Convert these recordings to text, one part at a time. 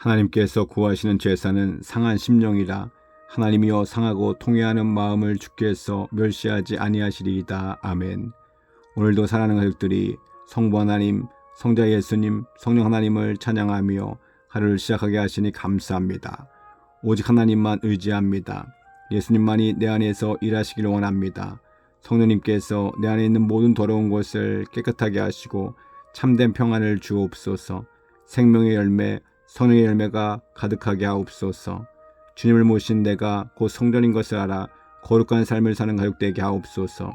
하나님께서 구하시는 제사는 상한 심령이라 하나님이여 상하고 통회하는 마음을 주께서 멸시하지 아니하시리이다. 아멘. 오늘도 사랑하는 가족들이 성부 하나님, 성자 예수님, 성령 하나님을 찬양하며 하루를 시작하게 하시니 감사합니다. 오직 하나님만 의지합니다. 예수님만이 내 안에서 일하시기를 원합니다. 성령님께서 내 안에 있는 모든 더러운 것을 깨끗하게 하시고 참된 평안을 주옵소서. 생명의 열매, 선의 열매가 가득하게 하옵소서. 주님을 모신 내가 곧 성전인 것을 알아 거룩한 삶을 사는 가족 되게 하옵소서.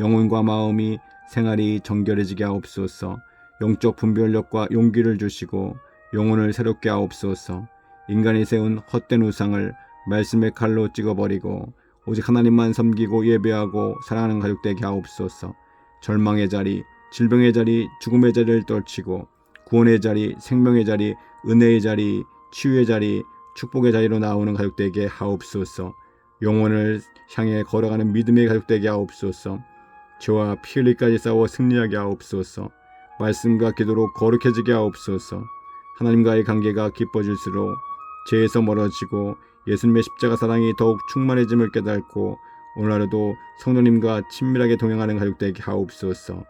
영혼과 마음이 생활이 정결해지게 하옵소서. 영적 분별력과 용기를 주시고 영혼을 새롭게 하옵소서. 인간이 세운 헛된 우상을 말씀의 칼로 찍어버리고 오직 하나님만 섬기고 예배하고 사랑하는 가족 되게 하옵소서. 절망의 자리, 질병의 자리, 죽음의 자리를 떨치고 구원의 자리, 생명의 자리, 은혜의 자리, 치유의 자리, 축복의 자리로 나오는 가족 되게 하옵소서. 영혼을 향해 걸어가는 믿음의 가족 되게 하옵소서. 죄와 피 흘리까지 싸워 승리하게 하옵소서. 말씀과 기도로 거룩해지게 하옵소서. 하나님과의 관계가 깊어질수록 죄에서 멀어지고 예수님의 십자가 사랑이 더욱 충만해짐을 깨닫고 오늘 하루도 성도님과 친밀하게 동행하는 가족 되게 하옵소서.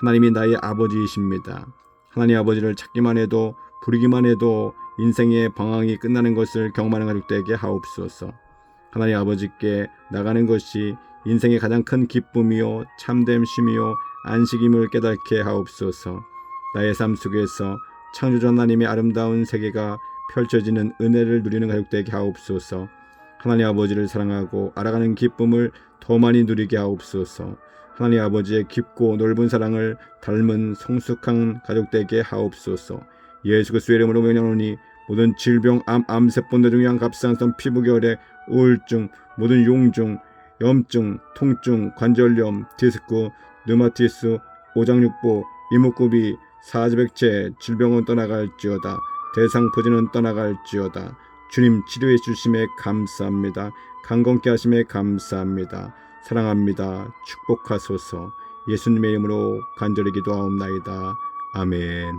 하나님이 나의 아버지이십니다. 하나님 아버지를 찾기만 해도 부르기만 해도 인생의 방황이 끝나는 것을 경험하는 가족 되게 하옵소서. 하나님 아버지께 나가는 것이 인생의 가장 큰 기쁨이요 참됨 쉼이요 안식임을 깨닫게 하옵소서. 나의 삶 속에서 창조주 하나님의 아름다운 세계가 펼쳐지는 은혜를 누리는 가족 되게 하옵소서. 하나님 아버지를 사랑하고 알아가는 기쁨을 더 많이 누리게 하옵소서. 하나님 아버지의 깊고 넓은 사랑을 닮은 성숙한 가족 되게 하옵소서. 예수 그리스도의 이름으로 명령하노니 모든 질병, 암, 암세포, 뇌종양, 갑상선, 피부결의 우울증, 모든 용종, 염증, 통증, 관절염, 디스크, 류마티스, 오장육부, 이목구비, 사지백체, 질병은 떠나갈지어다. 대상포진은 떠나갈지어다. 주님 치료해 주심에 감사합니다. 강건케 하심에 감사합니다. 사랑합니다. 축복하소서. 예수님의 이름으로 간절히 기도하옵나이다. 아멘.